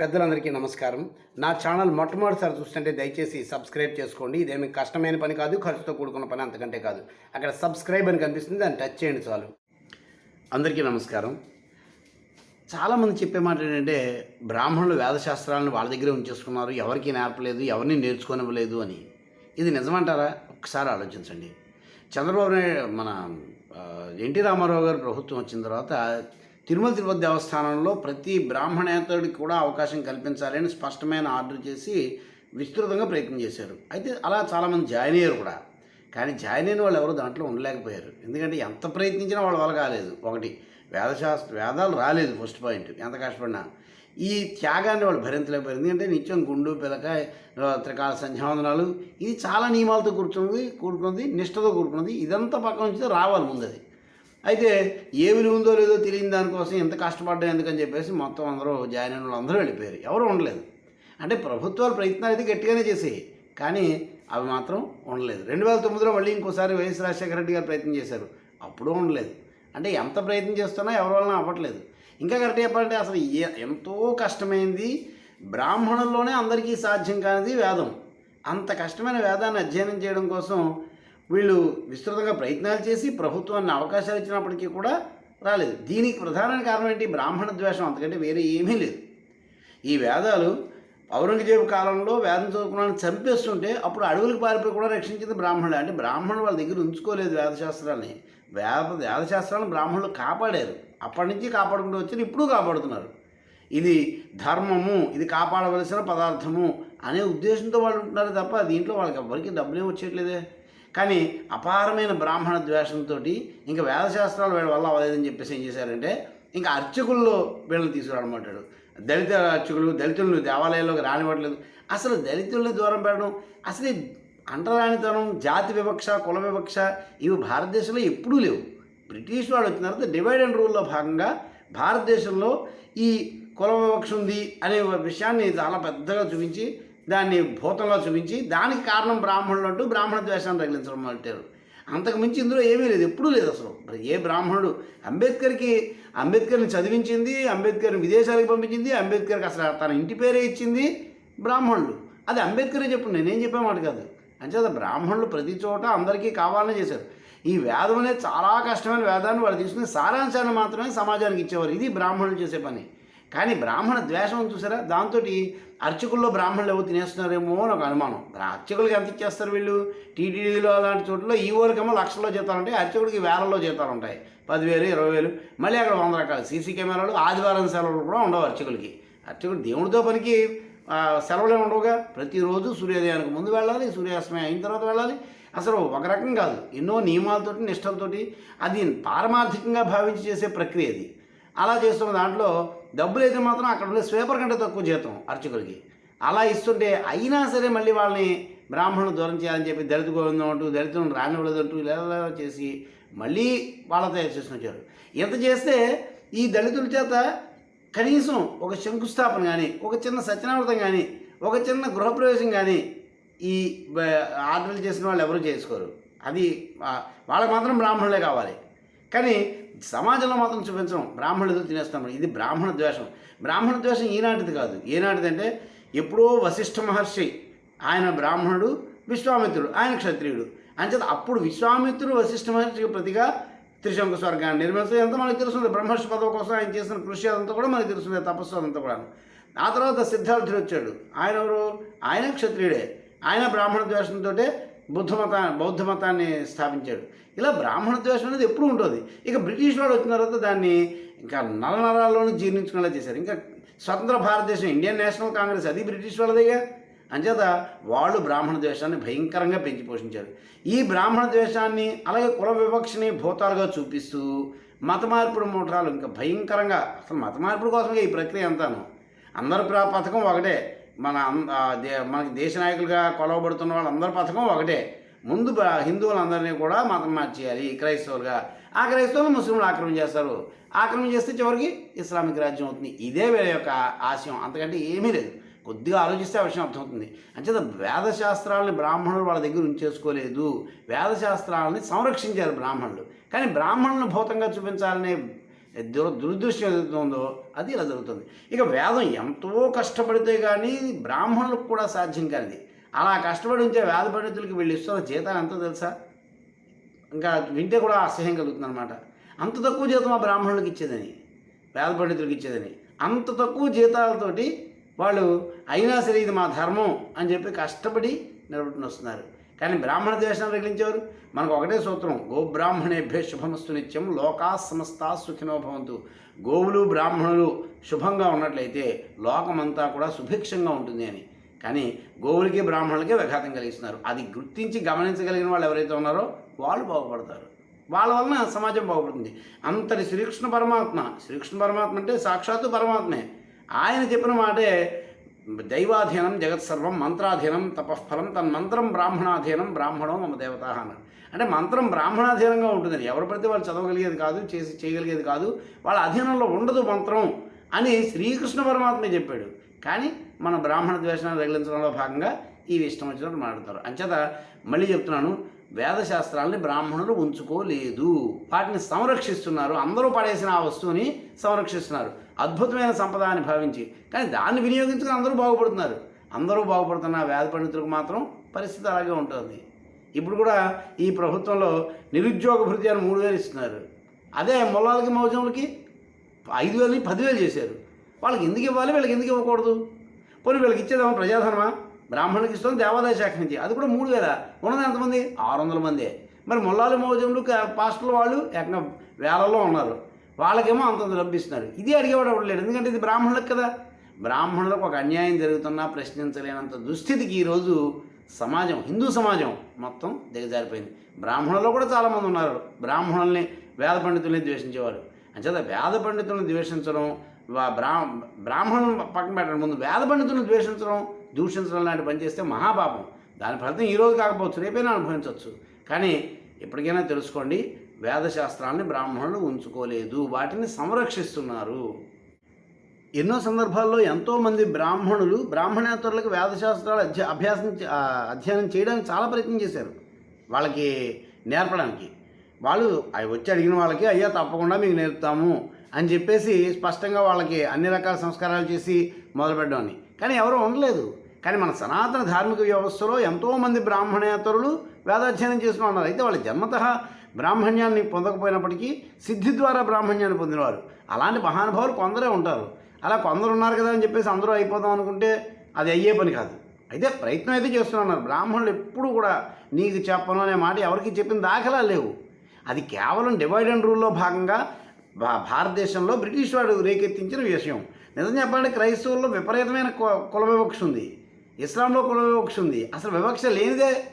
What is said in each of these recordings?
పెద్దలందరికీ నమస్కారం. నా ఛానల్ మొట్టమొదటిసారి చూస్తుంటే దయచేసి సబ్స్క్రైబ్ చేసుకోండి. ఇదేమి కష్టమైన పని కాదు ఖర్చుతో కూడుకున్న పని అంతకంటే కాదు. అక్కడ సబ్స్క్రైబ్ అని కనిపిస్తుంది దాన్ని టచ్ చేయండి చాలు. అందరికీ నమస్కారం. చాలామంది చెప్పే మాట ఏంటంటే బ్రాహ్మణులు వేదశాస్త్రాలను వాళ్ళ దగ్గరే ఉంచేసుకున్నారు ఎవరికి నేర్పలేదు ఎవరిని నేర్చుకోనివ్వలేదు అని. ఇది నిజమంటారా? ఒకసారి ఆలోచించండి. చంద్రబాబు నాయుడు మన ఎన్టీ రామారావు గారు ప్రభుత్వం వచ్చిన తర్వాత తిరుమల తిరుపతి దేవస్థానంలో ప్రతి బ్రాహ్మణేతరుడికి కూడా అవకాశం కల్పించాలని స్పష్టమైన ఆర్డర్ చేసి విస్తృతంగా ప్రయత్నం చేశారు. అయితే అలా చాలామంది జాయిన్ అయ్యారు కూడా. కానీ జాయిన్ అయిన వాళ్ళు ఎవరు దాంట్లో ఉండలేకపోయారు. ఎందుకంటే ఎంత ప్రయత్నించినా వాళ్ళ వల్ల కాలేదు. ఒకటి వేదశాస్త్ర వేదాలు రాలేదు ఫస్ట్ పాయింట్. ఎంత కష్టపడినా. ఈ త్యాగాన్ని వాళ్ళు భరించలేకపోయారు. ఎందుకంటే నిత్యం గుండు పిలక త్రికాల సంధ్యావందనాలు ఇది చాలా నియమాలతో కూర్చున్నది కూడుకున్నది నిష్ఠతో కూడుకున్నది ఇదంతా పక్కన ఉంచితే రావాలి ముందు అది అయితే ఏ విలువ ఉందో లేదో తెలియని దానికోసం ఎంత కష్టపడ్డా ఎందుకని చెప్పేసి మొత్తం అందరూ జాయిన్ అయిన వాళ్ళు అందరూ వెళ్ళిపోయారు. ఎవరు ఉండలేదు. అంటే ప్రభుత్వాలు ప్రయత్నాలు అయితే గట్టిగానే చేసాయి. కానీ అవి మాత్రం ఉండలేదు. రెండు వేల తొమ్మిదిలో మళ్ళీ ఇంకోసారి వైఎస్ రాజశేఖర రెడ్డి గారు ప్రయత్నం చేశారు. అప్పుడు ఉండలేదు. అంటే ఎంత ప్రయత్నం చేస్తున్నా ఎవరి వలన అవ్వట్లేదు. ఇంకా కరెక్ట్ చెప్పాలంటే అసలు ఏ ఎంతో కష్టమైంది. బ్రాహ్మణుల్లోనే అందరికీ సాధ్యం కానిది వేదం. అంత కష్టమైన వేదాన్ని అధ్యయనం చేయడం కోసం వీళ్ళు విస్తృతంగా ప్రయత్నాలు చేసి ప్రభుత్వాన్ని అవకాశాలు ఇచ్చినప్పటికీ కూడా రాలేదు. దీనికి ప్రధాన కారణం ఏంటి? బ్రాహ్మణ ద్వేషం. అంతకంటే వేరే ఏమీ లేదు. ఈ వేదాలు ఔరంగజేబు కాలంలో వేదం చదువుకున్నాను చంపేస్తుంటే అప్పుడు అడవులకు పారిపోయి కూడా రక్షించింది బ్రాహ్మణుడు అంటే బ్రాహ్మణులు వాళ్ళ దగ్గర ఉంచుకోలేదు వేదశాస్త్రాన్ని. వేద వేదశాస్త్రాలను బ్రాహ్మణులు కాపాడారు. అప్పటి నుంచి కాపాడుకుంటూ వచ్చారు. ఇప్పుడు కాపాడుతున్నారు. ఇది ధర్మము. ఇది కాపాడవలసిన పదార్థము అనే ఉద్దేశంతో వాళ్ళు ఉంటున్నారు తప్ప దీంట్లో వాళ్ళకి ఎవరికి డబ్బులు ఏమి వచ్చేట్లేదే కానీ అపారమైన బ్రాహ్మణ ద్వేషంతో ఇంకా వేదశాస్త్రాలు వీళ్ళ వల్ల అవ్వలేదని చెప్పేసి ఏం చేశారంటే ఇంకా అర్చకుల్లో వీళ్ళని తీసుకురావడమంటాడు దళిత అర్చకులు దళితులను దేవాలయాల్లోకి రానివ్వట్లేదు. అసలు దళితుల్ని దూరం పెట్టడం అసలు ఈ అంటరానితనం జాతి వివక్ష కుల వివక్ష ఇవి భారతదేశంలో ఎప్పుడూ లేవు. బ్రిటిష్ వాళ్ళు వచ్చిన తర్వాత డివైడ్ అండ్ రూల్లో భాగంగా భారతదేశంలో ఈ కుల వివక్ష ఉంది అనే విషయాన్ని చాలా పెద్దగా చూపించి దాన్ని భూతంలో చూపించి దానికి కారణం బ్రాహ్మణులు అంటూ బ్రాహ్మణ ద్వేషాన్ని తగిలించడం మొదలెట్టారు అంతకు మించి ఇందులో ఏమీ లేదు ఎప్పుడూ లేదు అసలు. మరి ఏ బ్రాహ్మణుడు అంబేద్కర్కి అంబేద్కర్ని చదివించింది అంబేద్కర్ని విదేశాలకు పంపించింది అంబేద్కర్కి అసలు తన ఇంటి పేరే ఇచ్చింది బ్రాహ్మణులు. అది అంబేద్కరే చెప్పు నేనేం చెప్పే మాట కాదు. అంచేత బ్రాహ్మణులు ప్రతి చోట అందరికీ కావాలని చేశారు. ఈ వేదం అనేది చాలా కష్టమైన వేదాన్ని వాళ్ళు తీసుకుని సారాంశాన్ని మాత్రమే సమాజానికి ఇచ్చేవారు. ఇది బ్రాహ్మణులు చేసే పని. కానీ బ్రాహ్మణ ద్వేషం చూసారా? దాంతో అర్చకుల్లో బ్రాహ్మణులు ఎవరు తినేస్తున్నారేమో అని ఒక అనుమానం. అర్చకులకి ఎంత ఇచ్చేస్తారు వీళ్ళు? టీటీడీలో అలాంటి చోట్ల ఈ ఊరికేమో లక్షల్లో జీతాలు ఉంటాయి అర్చకుడికి వేలల్లో జీతాలు ఉంటాయి. పదివేలు ఇరవై వేలు మళ్ళీ అక్కడ వంద రకాల. సీసీ కెమెరాలు ఆదివారం సెలవులు కూడా ఉండవు అర్చకులకి. అర్చకుడు దేవుడితో పనికి సెలవులే ఉండవుగా? ప్రతిరోజు సూర్యోదయానికి ముందు వెళ్ళాలి సూర్యాస్తమయం అయిన తర్వాత వెళ్ళాలి. అసలు ఒక రకం కాదు. ఎన్నో నియమాలతోటి నిష్టలతోటి అది పారమార్థికంగా భావించి చేసే ప్రక్రియ అది. అలా చేస్తున్న దాంట్లో డబ్బులు అయితే మాత్రం అక్కడ ఉండే స్వేపర్ కంటే తక్కువ జీతం అర్చకులకి. అలా ఇస్తుంటే అయినా సరే మళ్ళీ వాళ్ళని బ్రాహ్మణులు దూరం చేయాలని చెప్పి దళిత గోవిందం అంటూ దళితులను రానివ్వలేదంటూ ఇలా చేసి మళ్ళీ వాళ్ళతో చేసుకుని వచ్చారు ఇంత చేస్తే ఈ దళితుల చేత కనీసం ఒక శంకుస్థాపన కానీ ఒక చిన్న సత్యనావృతం కానీ ఒక చిన్న గృహప్రవేశం కానీ ఈ ఆర్డర్లు చేసిన వాళ్ళు ఎవరు చేసుకోరు. అది వాళ్ళకి మాత్రం బ్రాహ్మణులే కావాలి. కానీ సమాజంలో మాత్రం చూపించడం బ్రాహ్మణులు ఏదో తినేస్తాం. ఇది బ్రాహ్మణ ద్వేషం. బ్రాహ్మణ ద్వేషం ఈనాటిది కాదు. ఏనాటిది అంటే ఎప్పుడో వశిష్ఠ మహర్షి ఆయన బ్రాహ్మణుడు విశ్వామిత్రుడు ఆయన క్షత్రియుడు. అంచేత అప్పుడు విశ్వామిత్రుడు వశిష్ఠ మహర్షికి ప్రతిగా త్రిశంకు స్వర్గాన్ని నిర్మించడం ఎంత మనకు తెలుస్తుంది బ్రహ్మర్షి పదవి కోసం ఆయన చేసిన కృషి అదంతా కూడా మనకు తెలుస్తుంది తపస్సు అదంతా కూడా ఆ తర్వాత సిద్ధార్థుడు వచ్చాడు. ఆయన ఎవరు? ఆయన క్షత్రియుడే. ఆయన బ్రాహ్మణ ద్వేషంతో బుద్ధ మత బౌద్ధ మతాన్ని స్థాపించాడు. ఇలా బ్రాహ్మణ ద్వేషం అనేది ఎప్పుడు ఉంటుంది. ఇక బ్రిటిష్ వాడు వచ్చిన తర్వాత దాన్ని ఇంకా నలనరాల్లోనూ జీర్ణించుకునేలా చేశారు. ఇంకా స్వతంత్ర భారతదేశం ఇండియన్ నేషనల్ కాంగ్రెస్ అది బ్రిటిష్ వాళ్ళదేగా. అంచేత వాళ్ళు బ్రాహ్మణ ద్వేషాన్ని భయంకరంగా పెంచి పోషించారు. ఈ బ్రాహ్మణ ద్వేషాన్ని అలాగే కుల వివక్షని భూతాలుగా చూపిస్తూ మత మార్పిడి మూటరాలు ఇంకా భయంకరంగా అసలు మత మార్పిడి కోసమే ఈ ప్రక్రియ అంతాను. అందరి ప్ర- పథకం ఒకటే. మన మనకి దేశ నాయకులుగా కొలవబడుతున్న వాళ్ళందరి పథకం ఒకటే. ముందు బ- హిందువులందరినీ కూడా మతం మార్చేయాలి. క్రైస్తవులుగా. ఆ క్రైస్తవులు ముస్లింలు ఆక్రమణ చేస్తారు. ఆక్రమణ చేస్తే చివరికి ఇస్లామిక్ రాజ్యం అవుతుంది. ఇదే వీళ్ళ యొక్క ఆశయం. అంతకంటే ఏమీ లేదు. కొద్దిగా ఆలోచిస్తే ఆ విషయం అర్థమవుతుంది. అంచేత వేదశాస్త్రాలని బ్రాహ్మణులు వాళ్ళ దగ్గర ఉంచేసుకోలేదు. వేదశాస్త్రాలని సంరక్షించారు బ్రాహ్మణులు. కానీ బ్రాహ్మణులను భూతంగా చూపించాలనే దుర దురదృష్టం ఏదైతే అది ఇలా జరుగుతుంది. ఇక వేదం ఎంతో కష్టపడితే కానీ బ్రాహ్మణులకు కూడా సాధ్యం కానిది. అలా కష్టపడి ఉంచే వేద పండితులకి వీళ్ళు ఇస్తున్న జీతాలు ఎంతో తెలుసా? ఇంకా వింటే కూడా అసహ్యం కలుగుతుంది అనమాట అంత తక్కువ జీతం ఆ బ్రాహ్మణులకు ఇచ్చేదని వేద పండితులకు ఇచ్చేదని. అంత తక్కువ జీతాలతోటి వాళ్ళు అయినా సరే ఇది మా ధర్మం అని చెప్పి కష్టపడి నిలబెట్టుకుని వస్తున్నారు కానీ బ్రాహ్మణ ద్వేషాన్ని రగిలించేవారు? మనకు ఒకటే సూత్రం గోబ్రాహ్మణేభ్య శుభమస్తు నిత్యం లోకా సమస్తా సుఖినో భవంతు. గోవులు బ్రాహ్మణులు శుభంగా ఉన్నట్లయితే లోకమంతా కూడా సుభిక్షంగా ఉంటుంది అని. కానీ గోవులకి బ్రాహ్మణులకి విఘాతం కలిగిస్తున్నారు. అది గుర్తించి గమనించగలిగిన వాళ్ళు ఎవరైతే ఉన్నారో వాళ్ళు బాగుపడతారు. వాళ్ళ వలన సమాజం బాగుపడుతుంది. అంతటి శ్రీకృష్ణ పరమాత్మ శ్రీకృష్ణ పరమాత్మ అంటే సాక్షాత్తు పరమాత్మే. ఆయన చెప్పిన మాటే దైవాధీనం జగత్ సర్వం మంత్రాధీనం తపఃఫలం తన మంత్రం బ్రాహ్మణాధీనం బ్రాహ్మణం మమ దేవత అన్నారు. అంటే మంత్రం బ్రాహ్మణాధీనంగా ఉంటుందని ఎవరి ప్రతి వాళ్ళు చదవగలిగేది కాదు చేసి చేయగలిగేది కాదు వాళ్ళ అధీనంలో ఉండదు మంత్రం అని శ్రీకృష్ణ పరమాత్మే చెప్పాడు. కానీ మన బ్రాహ్మణ ద్వేషాన్ని రగిలించడంలో భాగంగా ఈ ఇష్టం వచ్చినట్టు మాట్లాడతారు. అంచేత మళ్ళీ చెప్తున్నాను వేదశాస్త్రాలని బ్రాహ్మణులు ఉంచుకోలేదు. వాటిని సంరక్షిస్తున్నారు. అందరూ పడేసిన ఆ వస్తువుని సంరక్షిస్తున్నారు. అద్భుతమైన సంపద అని భావించి. కానీ దాన్ని వినియోగించుకుని అందరూ బాగుపడుతున్నారు. అందరూ బాగుపడుతున్న వేద పండితులకు మాత్రం పరిస్థితి అలాగే ఉంటుంది. ఇప్పుడు కూడా ఈ ప్రభుత్వంలో నిరుద్యోగ భృతి అని మూడు వేలు ఇస్తున్నారు. అదే మొలాలకి మౌజములకి ఐదు వేలని పదివేలు చేశారు. వాళ్ళకి ఎందుకు ఇవ్వాలి? వీళ్ళకి ఎందుకు ఇవ్వకూడదు? పోనీ వీళ్ళకి ఇచ్చేదేమో ప్రజాధనమా? బ్రాహ్మణులకు ఇస్తాం దేవాదాయ శాఖ నుంచి. అది కూడా మూడు వేల. ఉన్నది ఎంతమంది? ఆరు వందల మంది. మరి మొల్లాలి మౌజంలు పాస్టర్లు వాళ్ళు ఏకంగా వేలలో ఉన్నారు. వాళ్ళకేమో అంతంత లభిస్తున్నారు ఇది అడిగేవాడు ఎవరు లేడు. ఎందుకంటే ఇది బ్రాహ్మణులకు కదా. బ్రాహ్మణులకు ఒక అన్యాయం జరుగుతున్నా ప్రశ్నించలేనంత దుస్థితికి ఈరోజు సమాజం హిందూ సమాజం మొత్తం దిగజారిపోయింది. బ్రాహ్మణుల్లో కూడా చాలామంది ఉన్నారు. బ్రాహ్మణుల్ని వేద పండితుల్ని ద్వేషించేవారు. అంచేత వేద పండితులను ద్వేషించడం బ్రా బ్రాహ్మణులను పక్కన పెట్టడం ముందు వేద పండితులను ద్వేషించడం దూషించడం లాంటి పని చేస్తే మహాపాపం. దాని ఫలితం ఈరోజు కాకపోవచ్చు రేపైనా అనుభవించవచ్చు. కానీ ఎప్పటికైనా తెలుసుకోండి వేదశాస్త్రాన్ని బ్రాహ్మణులు ఉంచుకోలేదు వాటిని సంరక్షిస్తున్నారు. ఎన్నో సందర్భాల్లో ఎంతోమంది బ్రాహ్మణులు బ్రాహ్మణేతరులకు వేదశాస్త్రాలు అధ్య అభ్యాసం అధ్యయనం చేయడానికి చాలా ప్రయత్నం చేశారు వాళ్ళకి నేర్పడానికి. వాళ్ళు అవి వచ్చి అడిగిన వాళ్ళకి అయ్యా తప్పకుండా మీకు నేర్పుతాము అని చెప్పేసి స్పష్టంగా వాళ్ళకి అన్ని రకాల సంస్కారాలు చేసి మొదలుపెట్టమని కానీ ఎవరు ఉండలేదు. కానీ మన సనాతన ధార్మిక వ్యవస్థలో ఎంతోమంది బ్రాహ్మణేతరులు వేదాధ్యయనం చేసిన ఉన్నారు. అయితే వాళ్ళ జన్మత బ్రాహ్మణ్యాన్ని పొందకపోయినప్పటికీ సిద్ధి ద్వారా బ్రాహ్మణ్యాన్ని పొందినవారు. అలాంటి మహానుభావులు కొందరే ఉంటారు. అలా కొందరు ఉన్నారు కదా అని చెప్పేసి అందరూ అయిపోదాం అనుకుంటే అది అయ్యే పని కాదు. అయితే ప్రయత్నం అయితే చేస్తున్నారు బ్రాహ్మణులు ఎప్పుడు కూడా నీకు చెప్పను అనే మాట ఎవరికి చెప్పిన దాఖలా లేవు. అది కేవలం డివైడ్ అండ్ రూల్లో భాగంగా భా- భారతదేశంలో బ్రిటిష్ వాడు రేకెత్తించిన విషయం. నిజం చెప్పాలంటే క్రైస్తవుల్లో విపరీతమైన కు- కుల వివక్ష ఉంది. ఇస్లాంలో కుల వివక్ష ఉంది. అసలు వివక్ష లేనిదే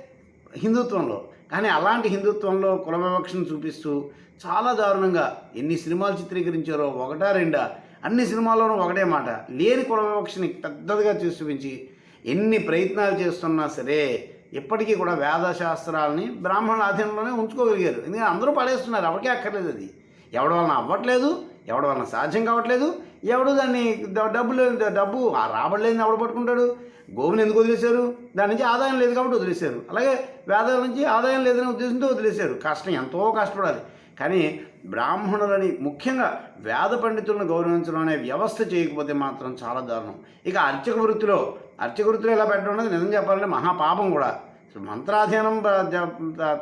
హిందుత్వంలో. కానీ అలాంటి హిందుత్వంలో కుల వివక్షను చూపిస్తూ చాలా దారుణంగా ఎన్ని సినిమాలు చిత్రీకరించారో ఒకటా రెండా? అన్ని సినిమాల్లోనూ ఒకటే మాట. లేని కుల వివక్షని పెద్దదిగా చేసి చూపించి ఎన్ని ప్రయత్నాలు చేస్తున్నా సరే ఇప్పటికీ కూడా వేదశాస్త్రాలని బ్రాహ్మణుల ఆధీనంలోనే ఉంచుకోగలిగారు. ఎందుకంటే అందరూ పడేస్తున్నారు. ఎవరికీ అక్కర్లేదు అది. ఎవడి వలన అవ్వట్లేదు ఎవడ వలన సాధ్యం కావట్లేదు ఎవడు దాన్ని డబ్బులు డబ్బు ఆ రాబడలేని ఎవడు పట్టుకుంటాడు? గోవుని ఎందుకు వదిలేశారు? దాని నుంచి ఆదాయం లేదు కాబట్టి వదిలేశారు. అలాగే వేదాల నుంచి ఆదాయం లేదనే ఉద్దేశంతో వదిలేశారు. కష్టం ఎంతో కష్టపడాలి. కానీ బ్రాహ్మణులని ముఖ్యంగా వేద పండితులను గౌరవించడం అనే వ్యవస్థ చేయకపోతే మాత్రం చాలా దారుణం. ఇక అర్చక వృత్తిలో అర్చక వృత్తిలో ఎలా పెట్టడం అనేది నిజం చెప్పాలంటే మహాపాపం కూడా. మంత్రాధీనం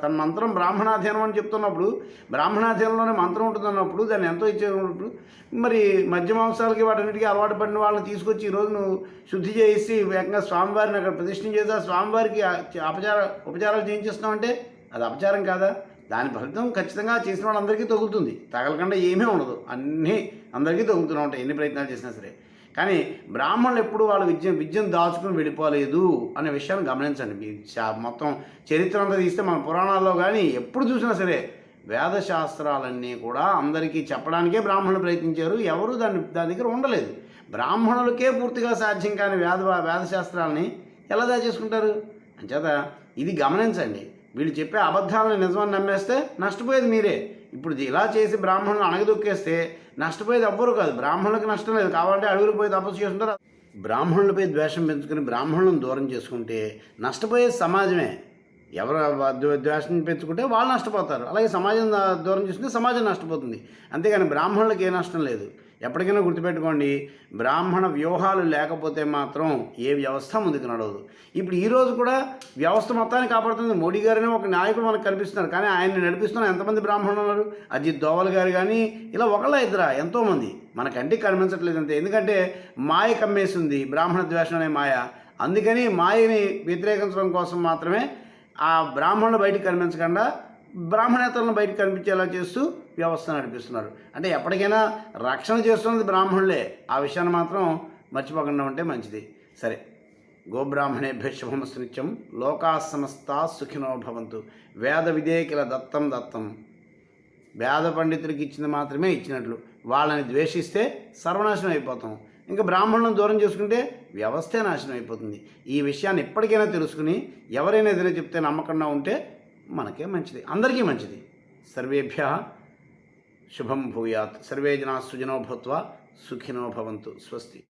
తన మంత్రం బ్రాహ్మణాధీనం అని చెప్తున్నప్పుడు బ్రాహ్మణాధీనంలోనే మంత్రం ఉంటుందన్నప్పుడు దాన్ని ఎంతో ఇచ్చేటప్పుడు మరి మధ్య మాంసాలకి వాటన్నిటికీ అలవాటు పడిన వాళ్ళని తీసుకొచ్చి ఈరోజు నువ్వు శుద్ధి చేసి వేగంగా స్వామివారిని అక్కడ ప్రతిష్ఠ చేసి ఆ స్వామివారికి అపచార ఉపచారాలు చేయించేస్తున్నావంటే అది అపచారం కాదా? దాని ఫలితం ఖచ్చితంగా చేసిన వాళ్ళందరికీ తగులుతుంది. తగలకుండా ఏమీ ఉండదు. అన్నీ అందరికీ తగులుతూనే ఉంటాయి. ఎన్ని ప్రయత్నాలు చేసినా సరే. కానీ బ్రాహ్మణులు ఎప్పుడు వాళ్ళ విద్య విద్యను దాచుకుని వెళ్ళిపోలేదు అనే విషయాన్ని గమనించండి. మీ మొత్తం చరిత్ర అంతా తీస్తే మన పురాణాల్లో కానీ ఎప్పుడు చూసినా సరే వేదశాస్త్రాలన్నీ కూడా అందరికీ చెప్పడానికే బ్రాహ్మణులు ప్రయత్నించారు. ఎవరు దాన్ని దాని దగ్గర ఉండలేదు. బ్రాహ్మణులకే పూర్తిగా సాధ్యం కాని వేద వేదశాస్త్రాలని ఎలా దాచేసుకుంటారు? అంచేత ఇది గమనించండి. వీళ్ళు చెప్పే అబద్ధాలను నిజమని నమ్మేస్తే నష్టపోయేది మీరే. ఇప్పుడు ఇలా చేసి బ్రాహ్మణులు అణగదొక్కేస్తే నష్టపోయేది ఎవ్వరు కాదు. బ్రాహ్మణులకు నష్టం లేదు. కావాలంటే అడుగులు పోయి తపస్సు చేస్తుంటారు. బ్రాహ్మణులపై ద్వేషం పెంచుకుని బ్రాహ్మణులను దూరం చేసుకుంటే నష్టపోయేది సమాజమే. ఎవరు ద్వేషం పెంచుకుంటే వాళ్ళు నష్టపోతారు. అలాగే సమాజం దూరం చేసుకుంటే సమాజం నష్టపోతుంది. అంతేగాని బ్రాహ్మణులకు ఏ నష్టం లేదు. ఎప్పటికైనా గుర్తుపెట్టుకోండి బ్రాహ్మణ వ్యూహాలు లేకపోతే మాత్రం ఏ వ్యవస్థ ముందుకు నడవదు. ఇప్పుడు ఈరోజు కూడా వ్యవస్థ మొత్తాన్ని కాపాడుతుంది. మోడీ గారనే ఒక నాయకుడు మనకు కనిపిస్తున్నారు. కానీ ఆయన్ని నడిపిస్తున్న ఎంతమంది బ్రాహ్మణులు ఉన్నారు? అజిత్ దోవల్ గారు కానీ ఇలా ఒకళ్ళ ఇద్దరా? ఎంతోమంది. మన కంటికి కనిపించట్లేదు అంతే ఎందుకంటే మాయ కమ్మేసింది బ్రాహ్మణ ద్వేషం అనే మాయ. అందుకని మాయని వ్యతిరేకించడం కోసం మాత్రమే ఆ బ్రాహ్మణులు బయటికి కనిపించకుండా బ్రాహ్మణేతలను బయటకు కనిపించేలా చేస్తూ వ్యవస్థ నడిపిస్తున్నారు అంటే ఎప్పటికైనా రక్షణ చేస్తున్నది బ్రాహ్మణులే. ఆ విషయాన్ని మాత్రం మర్చిపోకుండా ఉంటే మంచిది. సరే. గోబ్రాహ్మణేభ్య శుభమస్తు నిత్యం. లోకా సమస్త సుఖినో భవంతు. వేద విధేకిల దత్తం దత్తం. వేద పండితుడికి ఇచ్చింది మాత్రమే ఇచ్చినట్లు. వాళ్ళని ద్వేషిస్తే సర్వనాశనం అయిపోతాం. ఇంకా బ్రాహ్మణులను దూరం చేసుకుంటే వ్యవస్థే నాశనం అయిపోతుంది. ఈ విషయాన్ని ఎప్పటికైనా తెలుసుకుని ఎవరైనా ఏదైనా చెప్తే నమ్మకంగా ఉంటే మనకే మంచిది. అందరికీ మంచిది. సర్వేభ్య శుభం భూయాత్. సర్వే జనా సుజనో భూత్వా సుఖినో భవంతు. స్వస్తి.